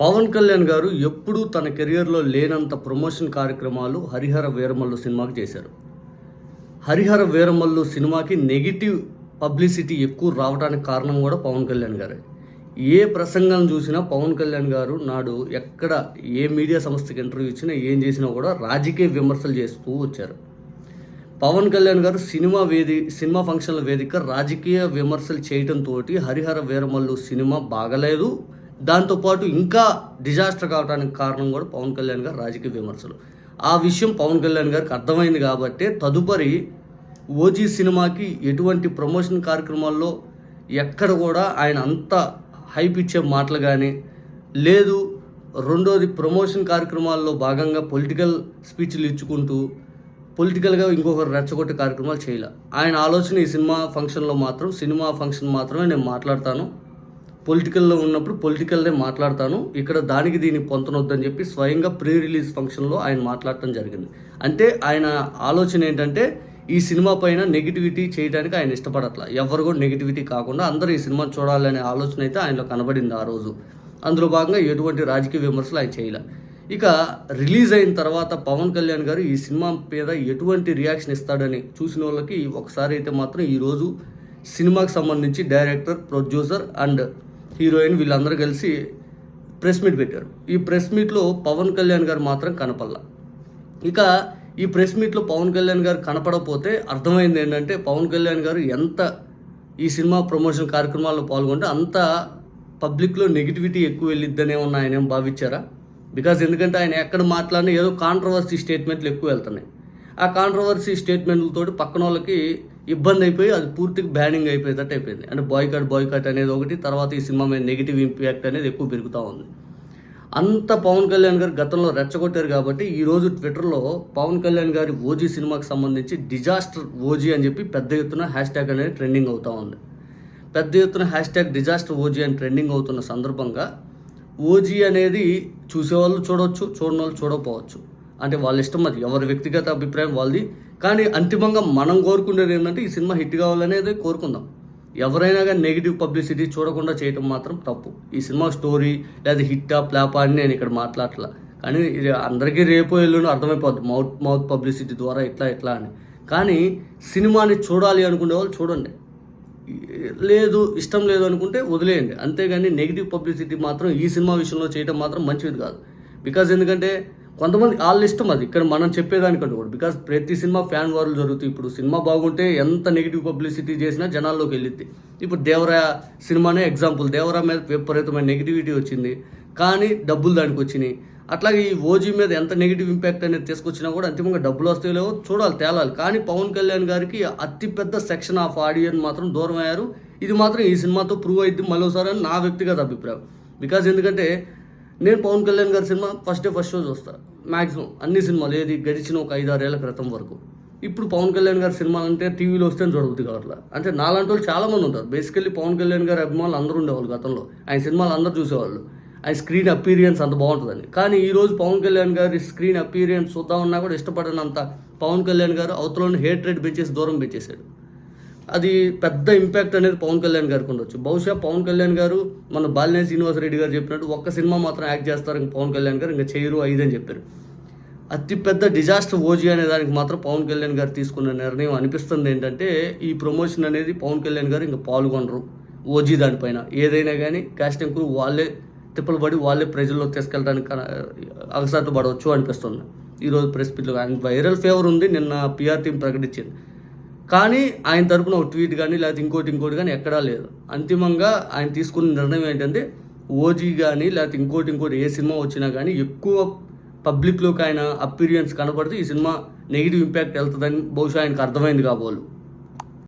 పవన్ కళ్యాణ్ గారు ఎప్పుడూ తన కెరియర్లో లేనంత ప్రమోషన్ కార్యక్రమాలు హరిహర వీరమల్లు సినిమాకి చేశారు. హరిహర వీరమల్లు సినిమాకి నెగిటివ్ పబ్లిసిటీ ఎక్కువ రావడానికి కారణం కూడా పవన్ కళ్యాణ్ గారే. ఏ ప్రసంగం చూసినా పవన్ కళ్యాణ్ గారు నాడు ఎక్కడ ఏ మీడియా సంస్థకి ఇంటర్వ్యూ ఇచ్చినా ఏం చేసినా కూడా రాజకీయ విమర్శలు చేస్తూ వచ్చారు. పవన్ కళ్యాణ్ గారు సినిమా వేది సినిమా ఫంక్షన్ల వేదిక రాజకీయ విమర్శలు చేయడంతో హరిహర వీరమల్లు సినిమా బాగలేదు. దాంతోపాటు ఇంకా డిజాస్టర్ కావడానికి కారణం కూడా పవన్ కళ్యాణ్ గారు రాజకీయ విమర్శలు. ఆ విషయం పవన్ కళ్యాణ్ గారికి అర్థమైంది కాబట్టి తదుపరి ఓజీ సినిమాకి ఎటువంటి ప్రమోషన్ కార్యక్రమాల్లో ఎక్కడ కూడా ఆయన అంత హైప్ ఇచ్చే మాటలు కానీ లేదు రెండోది ప్రమోషన్ కార్యక్రమాల్లో భాగంగా పొలిటికల్ స్పీచ్లు ఇచ్చుకుంటూ పొలిటికల్గా ఇంకొకరు రెచ్చగొట్టే కార్యక్రమాలు చేయాలి. ఆయన ఆలోచన ఈ సినిమా ఫంక్షన్లో మాత్రం సినిమా ఫంక్షన్ మాత్రమే నేను మాట్లాడతాను. పొలిటికల్లో ఉన్నప్పుడు పొలిటికల్నే మాట్లాడతాను. ఇక్కడ దానికి దీన్ని పొంతనొద్దని చెప్పి స్వయంగా ప్రీ రిలీజ్ ఫంక్షన్లో ఆయన మాట్లాడటం జరిగింది. అంటే ఆయన ఆలోచన ఏంటంటే ఈ సినిమా పైన నెగిటివిటీ చేయడానికి ఆయన ఇష్టపడట్ల. ఎవరు కూడా నెగిటివిటీ కాకుండా అందరూ ఈ సినిమా చూడాలనే ఆలోచన అయితే ఆయనలో కనబడింది ఆ రోజు. అందులో భాగంగా ఎటువంటి రాజకీయ విమర్శలు ఆయన చేయలే. ఇక రిలీజ్ అయిన తర్వాత పవన్ కళ్యాణ్ గారు ఈ సినిమా మీద ఎటువంటి రియాక్షన్ ఇస్తాడని చూసిన వాళ్ళకి ఒకసారి అయితే మాత్రం ఈరోజు సినిమాకి సంబంధించి డైరెక్టర్ ప్రొడ్యూసర్ అండ్ హీరోయిన్ వీళ్ళందరూ కలిసి ప్రెస్ మీట్ పెట్టారు. ఈ ప్రెస్ మీట్లో పవన్ కళ్యాణ్ గారు మాత్రం కనపల్లా ఇక ఈ ప్రెస్ మీట్లో పవన్ కళ్యాణ్ గారు కనపడకపోతే అర్థమైంది ఏంటంటే పవన్ కళ్యాణ్ గారు ఎంత ఈ సినిమా ప్రమోషన్ కార్యక్రమాల్లో పాల్గొంటే అంత పబ్లిక్లో నెగిటివిటీ ఎక్కువ వెళ్ళిద్దనే ఉన్న ఆయన ఏం భావించారా? బికాజ్ ఎందుకంటే ఆయన ఎక్కడ మాట్లాడినా ఏదో కాంట్రవర్సీ స్టేట్మెంట్లు ఎక్కువ వెళ్తున్నాయి. ఆ కాంట్రవర్సీ స్టేట్మెంట్లతో పక్కన వాళ్ళకి ఇబ్బంది అయిపోయి అది పూర్తిగా బ్యానింగ్ అయిపోయేటట్టు అయిపోయింది. అంటే బాయ్కాట్ బాయ్కాట్ అనేది ఒకటి తర్వాత ఈ సినిమా మీద నెగిటివ్ ఇంపాక్ట్ అనేది ఎక్కువ పెరుగుతూ ఉంది. అంత పవన్ కళ్యాణ్ గారు గతంలో రెచ్చగొట్టారు కాబట్టి ఈరోజు ట్విట్టర్లో పవన్ కళ్యాణ్ గారి ఓజీ సినిమాకి సంబంధించి డిజాస్టర్ ఓజీ అని చెప్పి పెద్ద ఎత్తున హ్యాష్ ట్యాగ్ అనేది ట్రెండింగ్ అవుతూ ఉంది. పెద్ద ఎత్తున హ్యాష్ ట్యాగ్ డిజాస్టర్ ఓజీ అని ట్రెండింగ్ అవుతున్న సందర్భంగా ఓజీ అనేది చూసేవాళ్ళు చూడవచ్చు చూడని వాళ్ళు చూడకపోవచ్చు. అంటే వాళ్ళ ఇష్టం అది. ఎవరి వ్యక్తిగత అభిప్రాయం వాళ్ళది. కానీ అంతిమంగా మనం కోరుకునేది ఏంటంటే ఈ సినిమా హిట్ కావాలనేది కోరుకుందాం. ఎవరైనా కానీ నెగిటివ్ పబ్లిసిటీ చూడకుండా చేయటం మాత్రం తప్పు. ఈ సినిమా స్టోరీ లేదా హిట్టా ప్లాపా అని నేను ఇక్కడ మాట్లాడట్లా. కానీ ఇది అందరికీ రేపు ఎల్లుండి అర్థమైపోద్ది. మౌత్ మౌత్ పబ్లిసిటీ ద్వారా ఇట్లా ఇట్లా అని. కానీ సినిమాని చూడాలి అనుకునే వాళ్ళు చూడండి. లేదు ఇష్టం లేదు అనుకుంటే వదిలేయండి. అంతేగాని నెగిటివ్ పబ్లిసిటీ మాత్రం ఈ సినిమా విషయంలో చేయడం మాత్రం మంచిది కాదు. బికాజ్ ఎందుకంటే కొంతమంది వాళ్ళ ఇష్టం అది ఇక్కడ మనం చెప్పేదానికంటే కూడా బికాజ్ ప్రతి సినిమా ఫ్యాన్ వార్లు జరుగుతాయి. ఇప్పుడు సినిమా బాగుంటే ఎంత నెగిటివ్ పబ్లిసిటీ చేసినా జనాల్లోకి వెళ్ళిద్ది. ఇప్పుడు దేవరా సినిమానే ఎగ్జాంపుల్ దేవరా మీద విపరీతమైన నెగిటివిటీ వచ్చింది. కానీ డబ్బులు దానికి వచ్చినాయి. అట్లాగే ఈ ఓజీ మీద ఎంత నెగిటివ్ ఇంపాక్ట్ అనేది తీసుకొచ్చినా కూడా అంతిమంగా డబ్బులు వస్తాయో లేవో చూడాలి తేలాలి. కానీ పవన్ కళ్యాణ్ గారికి అతిపెద్ద సెక్షన్ ఆఫ్ ఆడియన్స్ మాత్రం దూరం అయ్యారు. ఇది మాత్రం ఈ సినిమాతో ప్రూవ్ అయింది మరోసారి అని నా వ్యక్తిగత అభిప్రాయం. బికాజ్ ఎందుకంటే నేను పవన్ కళ్యాణ్ గారి cinema first day first show చూస్తా. మ్యాక్సిమం అన్ని సినిమాలు ఏది గడిచిన ఒక ఐదారేళ్ళ క్రితం వరకు. ఇప్పుడు పవన్ కళ్యాణ్ గారి సినిమాలు అంటే టీవీలో వస్తే చూడబుద్ది కావట్లా. అంటే నాలాంటి వాళ్ళు చాలా మంది ఉంటారు. బేసికల్లీ పవన్ కళ్యాణ్ గారి అభిమానులు అందరూ ఉండేవాళ్ళు గతంలో. ఆయన సినిమాలు అందరూ చూసేవాళ్ళు. ఆయన స్క్రీన్ అపీరియన్స్ అంత బాగుంటుందని. కానీ ఈ రోజు పవన్ కళ్యాణ్ గారి స్క్రీన్ అపీరియన్స్ చూద్దామన్నా కూడా ఇష్టపడనంత పవన్ కళ్యాణ్ గారు అవతలని హేట్ రేట్ పెంచేసి దూరం పెంచేశాడు. అది పెద్ద ఇంపాక్ట్ అనేది పవన్ కళ్యాణ్ గారికి ఉండొచ్చు. బహుశా పవన్ కళ్యాణ్ గారు మన బాలినేని శ్రీనివాస రెడ్డి గారు చెప్పినట్టు ఒక్క సినిమా మాత్రం యాక్ట్ చేస్తారు ఇంకా పవన్ కళ్యాణ్ గారు ఇంకా చేయరు ఐదు అని చెప్పారు. అతిపెద్ద డిజాస్టర్ ఓజీ అనే దానికి మాత్రం పవన్ కళ్యాణ్ గారు తీసుకున్న నిర్ణయం అనిపిస్తుంది ఏంటంటే ఈ ప్రమోషన్ అనేది పవన్ కళ్యాణ్ గారు ఇంకా పాల్గొనరు ఓజీ దానిపైన. ఏదైనా కానీ కాస్టింగ్ క్రూ వాళ్ళే తిప్పలు పడి వాళ్ళే ప్రజల్లో తీసుకెళ్ళడానికి అగసాటు పడవచ్చు అనిపిస్తుంది. ఈరోజు ప్రెస్ మీట్లో ఆయన వైరల్ ఫేవర్ ఉంది నిన్న పిఆర్ టీం ప్రకటించింది. కానీ ఆయన తరపున ఒక ట్వీట్ కానీ లేకపోతే ఇంకోటి ఇంకోటి కానీ ఎక్కడా లేదు. అంతిమంగా ఆయన తీసుకున్న నిర్ణయం ఏంటంటే ఓజీ కానీ లేకపోతే ఇంకోటి ఇంకోటి ఏ సినిమా వచ్చినా కానీ ఎక్కువ పబ్లిక్లోకి ఆయన అపీరియన్స్ కనపడితే ఈ సినిమా నెగిటివ్ ఇంపాక్ట్ వెళ్తుందని బహుశా ఆయనకు అర్థమైంది కాబోలు